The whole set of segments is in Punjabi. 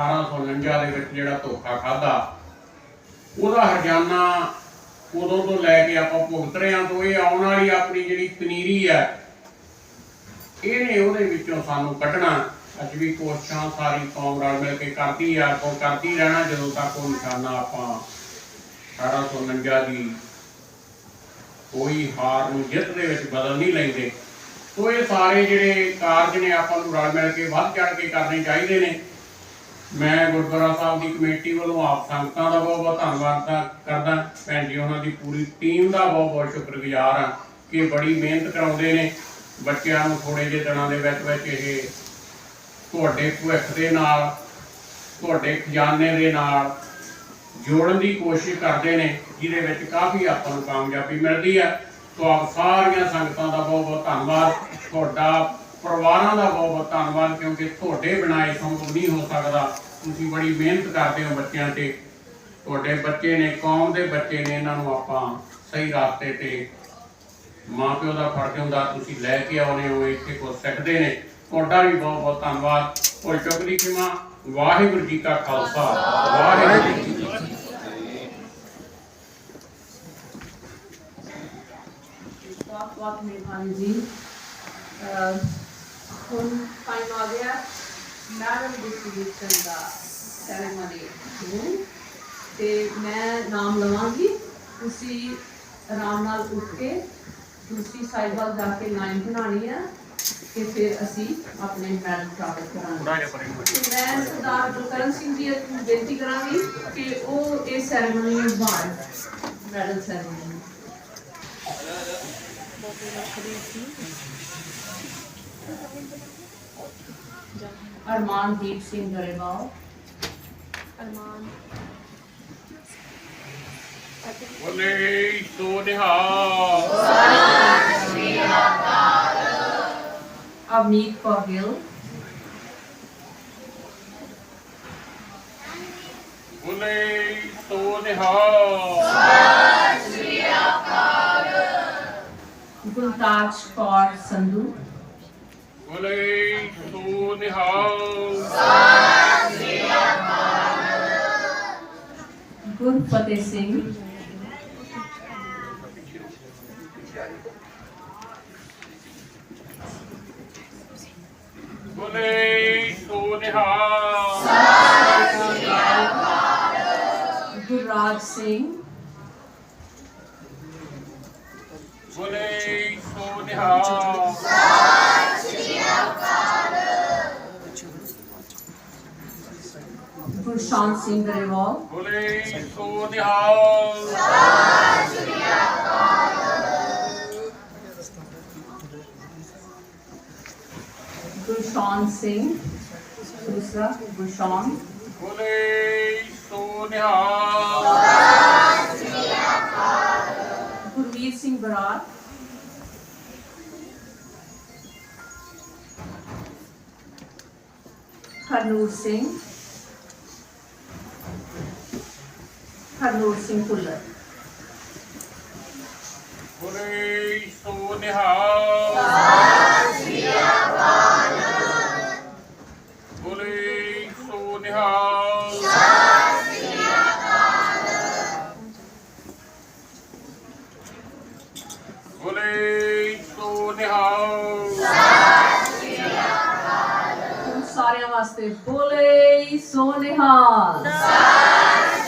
1849 ਦੇ ਵਿੱਚ ਜਿਹੜਾ ਧੋਖਾ ਖਾਦਾ ਉਹਦਾ ਹਰਜਾਨਾ ਉਦੋਂ ਤੋਂ ਲੈ ਕੇ ਆਪਾਂ ਭੁਗਤ ਰਹੇ ਹਾਂ ਤੋਂ, ਇਹ ਆਉਣ ਵਾਲੀ ਆਪਣੀ ਜਿਹੜੀ ਪਨੀਰੀ ਹੈ, ਇਹਨੇ ਉਹਦੇ ਵਿੱਚੋਂ ਸਾਨੂੰ ਕੱਢਣਾ। ਅੱਜ ਵੀ ਕੋਸ਼ਿਸ਼ਾਂ ਸਾਰੀ ਕੌਮ ਰਲ ਮਿਲ ਕੇ ਕਰਦੀ ਆ ਕੋ ਕਰਦੀ ਰਹਿਣਾ ਜਦੋਂ ਤੱਕ ਉਹ ਨਿਸ਼ਾਨਾ ਆਪਾਂ 1849 ਦੀ ਕੋਈ ਹਾਰ ਨੂੰ ਜਿੱਤ ਦੇ ਵਿੱਚ ਬਦਲ ਨਹੀਂ ਲੈਂਦੇ। ਸੋ ਇਹ ਸਾਰੇ ਜਿਹੜੇ ਕਾਰਜ ਨੇ ਆਪਾਂ ਨੂੰ ਰਲ ਮਿਲ ਕੇ ਵੱਧ ਚੜ ਕੇ ਕਰਨੇ ਚਾਹੀਦੇ ਨੇ। ਮੈਂ ਗੁਰਦੁਆਰਾ ਸਾਹਿਬ ਦੀ ਕਮੇਟੀ ਵੱਲੋਂ ਆਪ ਸੰਗਤਾਂ ਦਾ ਬਹੁਤ ਬਹੁਤ ਧੰਨਵਾਦ ਕਰਦਾ, ਭੈਣ ਜੀ, ਉਹਨਾਂ ਦੀ ਪੂਰੀ ਟੀਮ ਦਾ ਬਹੁਤ ਬਹੁਤ ਸ਼ੁਕਰਗੁਜ਼ਾਰ ਹਾਂ ਕਿ ਬੜੀ ਮਿਹਨਤ ਕਰਾਉਂਦੇ ਨੇ। ਬੱਚਿਆਂ ਨੂੰ ਥੋੜੇ ਜਿਹੇ ਦਿਨਾਂ ਦੇ ਵਿੱਚ ਵਿੱਚ ਇਹ ਤੁਹਾਡੇ ਭਵਿੱਖ ਦੇ ਨਾਲ, ਤੁਹਾਡੇ ਖਜ਼ਾਨੇ ਦੇ ਨਾਲ ਜੋੜਨ ਦੀ ਕੋਸ਼ਿਸ਼ ਕਰਦੇ ਨੇ, ਜਿਹਦੇ ਵਿੱਚ ਕਾਫੀ ਆਪਾਂ ਨੂੰ ਕਾਮਯਾਬੀ ਮਿਲਦੀ ਹੈ ਸੋ ਆਪ ਸਾਰੀਆਂ ਸੰਗਤਾਂ ਦਾ ਬਹੁਤ ਬਹੁਤ ਧੰਨਵਾਦ। ਤੁਹਾਡਾ ਪਰਿਵਾਰਾਂ ਦਾ ਬਹੁਤ ਬਹੁਤ ਧੰਨਵਾਦ, ਕਿਉਂਕਿ ਤੁਹਾਡੇ ਬਿਨਾਂ ਇਹ ਸੰਭਵ ਨਹੀਂ ਹੋ ਸਕਦਾ। ਤੁਸੀਂ ਬੜੀ ਮਿਹਨਤ ਕਰਦੇ ਹੋ ਬੱਚਿਆਂ ਤੇ। ਤੁਹਾਡੇ ਬੱਚੇ ਨੇ, ਕੌਮ ਦੇ ਬੱਚੇ ਨੇ, ਇਹਨਾਂ ਨੂੰ ਆਪਾਂ ਸਹੀ ਰਸਤੇ ਤੇ ਮਾਂ ਪਿਓ ਦਾ ਫਰਜ਼ ਹੁੰਦਾ, ਤੁਸੀਂ ਲੈ ਕੇ ਆਉਨੇ ਹੋ, ਇੱਥੇ ਕੁਝ ਸਿੱਖਦੇ ਨੇ। ਤੁਹਾਡਾ ਵੀ ਬਹੁਤ ਬਹੁਤ ਧੰਨਵਾਦ। ਔਰ ਚੁਕਦੀ ਖਿਮਾ ਵਾਹਿਗੁਰੂ ਜੀ ਕਾ ਖਾਲਸਾ ਵਾਹਿਗੁਰੂ ਜੀ ਕੀ ਫਤਿਹ ਬਹੁਤ ਬਹੁਤ ਮਿਹਰਬਾਨੀ ਜੀ ਅਹ ਹੁਣ ਟਾਈਮ ਆ ਗਿਆ ਮੈਡਮ ਡਿਸਟ੍ਰੀਬਿਊਸ਼ਨ ਦਾ ਸੈਰੇਮਨੀ ਨੂੰ ਤੇ ਮੈਂ ਨਾਮ ਲਵਾਂਗੀ। ਤੁਸੀਂ ਆਰਾਮ ਨਾਲ ਉੱਠ ਕੇ ਦੂਸਰੀ ਸਾਈਡ ਵੱਲ ਜਾ ਕੇ ਲਾਈਨ ਬਣਾਉਣੀ ਹੈ ਤੇ ਫਿਰ ਅਸੀਂ ਆਪਣੇ ਮੈਡਮ ਪ੍ਰਾਪਤ ਕਰਾਂਗੇ। ਮੈਂ ਸਰਦਾਰ ਗੁਰਕਰਨ ਸਿੰਘ ਜੀ ਨੂੰ ਬੇਨਤੀ ਕਰਾਂਗੀ ਕਿ ਉਹ ਇਹ ਸੈਰੇਮਨੀ ਨੂੰ ਬਾਹਰ ਮੈਡਲ ਸੈਰੇਮਨੀ ਅਰਮਾਨਦੀਪ ਸਿੰਘ ਗਰੇਵਾਲ ਅਰਮਾਨ ਬੋਲੇ ਸੋ ਨਿਹਾਲ ਅਵਨੀਤ ਕੌਰ ਗਿੱਲ ਬੋਲੇ ਸੋ ਨਿਹਾਲ ਗੁਲਤਾਜ ਕੌਰ ਸੰਧੂ ਬੋਲੇ ਸੋ ਨਿਹਾਲ ਗੁਰਫਤਿਹ ਸਿੰਘ ਬੋਲੇ ਸੋ ਨਿਹਾਲ ਗੁਰਰਾਜ ਸਿੰਘ ਬੋਲੇ ਸੋ ਨਿਹਾਲ Sushant Singh Garewal. Police to the house. Gulshan Singh. Susa Gulshan. Police to the house. Gurveer Singh Barat. Karnoor Singh. Harnoor Singh Bhullar. ਬੋਲੇ ਸੋ ਨਿਹਾਲ ਬੋਲੇ ਸੋ ਨਿਹਾਲ ਬੋਲੇ ਸੋ ਨਿਹਾਲ ਤੁਮ ਸਾਰਿਆਂ ਵਾਸਤੇ ਬੋਲੇ ਸੋ ਨਿਹਾਲ।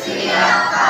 Gracias.